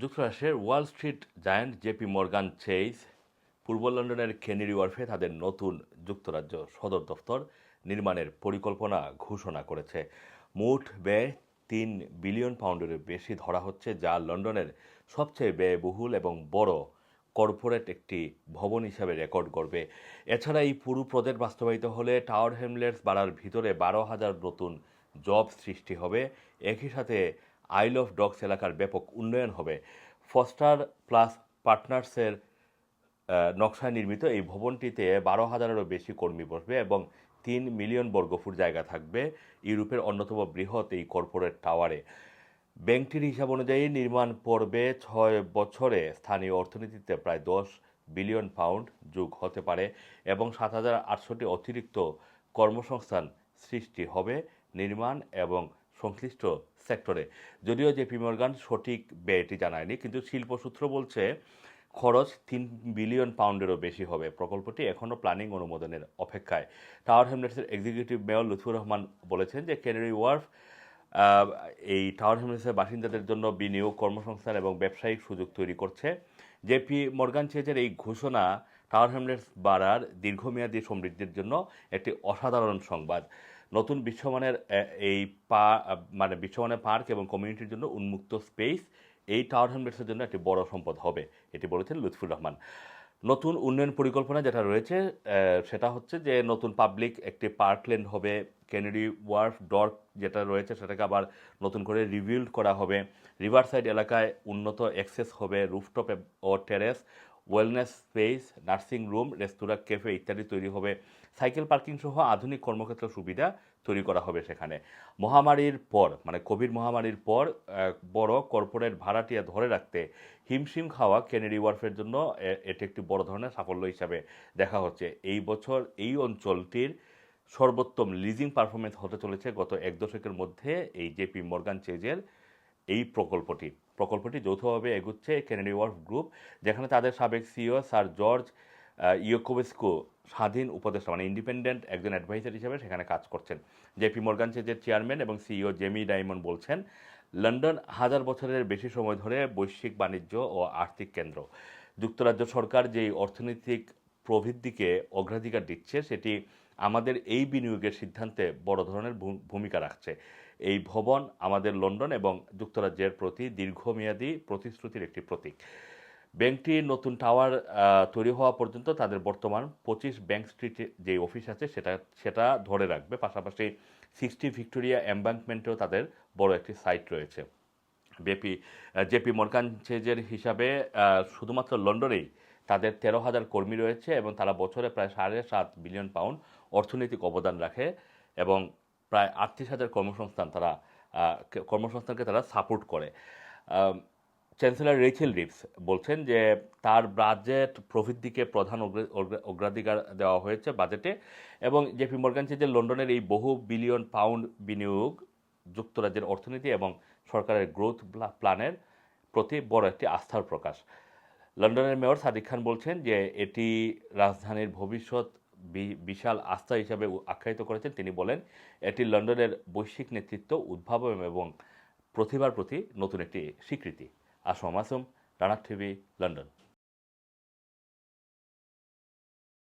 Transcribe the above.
যুক্তরাষ্ট্রের wall street giant JP Morgan Chase, পূর্ব লন্ডনের কেনেরি ওয়ার্ফে তাদের নতুন যুক্তরাজ্য সদর দফতর নির্মাণের পরিকল্পনা ঘোষণা করেছে। মোট ব্যয় তিন বিলিয়ন পাউন্ডের বেশি ধরা হচ্ছে, যা লন্ডনের সবচেয়ে ব্যয়বহুল এবং বড় কর্পোরেট একটি ভবন হিসাবে রেকর্ড করবে। এছাড়া এই পুরো প্রজেক্ট বাস্তবায়িত হলে টাওয়ার হ্যামলেটস বাড়ার ভিতরে বারো হাজার নতুন জব সৃষ্টি হবে। একই সাথে আইল অফ ডগস এলাকার ব্যাপক উন্নয়ন হবে। ফস্টার প্লাস পার্টনার্সের নকশায় নির্মিত এই ভবনটিতে বারো হাজারেরও বেশি কর্মী বসবে এবং তিন মিলিয়ন বর্গফুট জায়গা থাকবে ইউরোপের অন্যতম বৃহৎ এই কর্পোরেট টাওয়ারে। ব্যাংকটির হিসাব অনুযায়ী নির্মাণ পর্বে ছয় বছরে স্থানীয় অর্থনীতিতে প্রায় দশ বিলিয়ন পাউন্ড যোগ হতে পারে এবং সাত হাজার আটশোটি অতিরিক্ত কর্মসংস্থান সৃষ্টি হবে, নির্মাণ এবং সংশ্লিষ্ট সেক্টরে। যদিও জেপি মর্গান সঠিক ব্যয়টি জানায়নি, কিন্তু শিল্প সূত্র বলছে খরচ তিন বিলিয়ন পাউন্ডেরও বেশি হবে। প্রকল্পটি এখনও প্ল্যানিং অনুমোদনের অপেক্ষায়। টাওয়ার হ্যামলেটসের এক্সিকিউটিভ মেয়র লুৎফুর রহমান বলেছেন যে কেনারি ওয়ার্ফ এই টাওয়ার হ্যামলেটসের বাসিন্দাদের জন্য বিনিয়োগ, কর্মসংস্থান এবং ব্যবসায়িক সুযোগ তৈরি করছে। জেপি মর্গান চেজের এই ঘোষণা টাওয়ার হ্যামলেটস বাড়ার দীর্ঘমেয়াদী সমৃদ্ধির জন্য একটি অসাধারণ সংবাদ। নতুন বিশ্বমানের এই পা মানে বিশ্বমানের পার্ক এবং কমিউনিটির জন্য উন্মুক্ত স্পেস। এই টাওয়ার হ্যামলেটসের জন্য একটি বড় সম্পদ হবে, এটি বলেছেন লুৎফুর রহমান। নতুন উন্নয়ন পরিকল্পনা যেটা রয়েছে সেটা হচ্ছে যে নতুন পাবলিক একটি পার্ক পার্কল্যান্ড হবে, কেনেডি ওয়ার্ফ ডর্ক যেটা রয়েছে সেটাকে আবার নতুন করে রিভিল্ড করা হবে। রিভারসাইড এলাকায় উন্নত অ্যাক্সেস হবে, রুফটপ ও terrace wellness space nursing room রেস্তোরাঁ ক্যাফে ইত্যাদি তৈরি হবে। সাইকেল পার্কিং সহ আধুনিক কর্মক্ষেত্র সুবিধা তৈরি করা হবে সেখানে। মহামারীর পর মানে কোভিড মহামারীর পর বড় কর্পোরেট ভাড়াটিয়া ধরে রাখতে হিমশিম খাওয়া কেনেডি ওয়ার্ফের জন্য এটি একটি বড় ধরনের সাফল্য হিসাবে দেখা হচ্ছে। এই বছর এই অঞ্চলটির সর্বোত্তম লিজিং পারফরমেন্স হতে চলেছে গত এক দশকের মধ্যে এই জেপি মর্গান চেজের এই প্রকল্পটি। প্রকল্পটি যৌথভাবে এগুচ্ছে কেনেডি ওয়ার্ফ গ্রুপ যেখানে তাদের সাবেক সিও স্যার জর্জ ইয়োকোভেস্কো স্বাধীন উপদেষ্টা মানে ইন্ডিপেন্ডেন্ট একজন অ্যাডভাইজার হিসেবে সেখানে কাজ করছেন। জেপি মর্গান চেজের চেয়ারম্যান এবং সিইও জেমি ডায়মন্ড বলছেন, লন্ডন হাজার বছরের বেশি সময় ধরে বৈশ্বিক বাণিজ্য ও আর্থিক কেন্দ্র। যুক্তরাজ্য সরকার যেই অর্থনৈতিক প্রবৃদ্ধিকে অগ্রাধিকার দিচ্ছে, সেটি আমাদের এই বিনিয়োগের সিদ্ধান্তে বড় ধরনের ভূমিকা রাখছে। এই ভবন আমাদের লন্ডন এবং যুক্তরাজ্যের প্রতি দীর্ঘমেয়াদী প্রতিশ্রুতির একটি প্রতীক। ব্যাংকটির নতুন টাওয়ার তৈরি হওয়া পর্যন্ত তাদের বর্তমান পঁচিশ ব্যাংক স্ট্রিটে যে অফিস আছে সেটা সেটা ধরে রাখবে। পাশাপাশি সিক্সটি ভিক্টোরিয়া এম্বাঙ্কমেন্টেও তাদের বড় একটি সাইট রয়েছে। বেপি জেপি মর্গান চেজের হিসাবে শুধুমাত্র লন্ডনেই তাদের তেরো হাজার কর্মী রয়েছে এবং তারা বছরে প্রায় সাড়ে সাত বিলিয়ন পাউন্ড অর্থনৈতিক অবদান রাখে এবং প্রায় আটত্রিশ হাজার কর্মসংস্থান তারা কর্মসংস্থানকে তারা সাপোর্ট করে। চ্যান্সেলর রেচেল রিপস বলছেন যে তার বাজেট প্রবৃদ্ধিকে প্রধান অগ্র- অগ্র- অগ্রাধিকার দেওয়া হয়েছে বাজেটে এবং জেপি মর্গান চেজের লন্ডনের এই বহু বিলিয়ন পাউন্ড বিনিয়োগ যুক্তরাজ্যের অর্থনীতি এবং সরকারের গ্রোথ প্ল্যানের প্রতি বড় একটি আস্থার প্রকাশ। লন্ডনের মেয়র সাদিক খান বলছেন যে এটি রাজধানীর ভবিষ্যৎ বিশাল আস্থা হিসাবে আখ্যায়িত করেছেন। তিনি বলেন, এটি লন্ডনের বৈশ্বিক নেতৃত্ব উদ্ভাবন এবং প্রতিভার প্রতি নতুন একটি স্বীকৃতি। আসম আসম রানার টিভি, লন্ডন।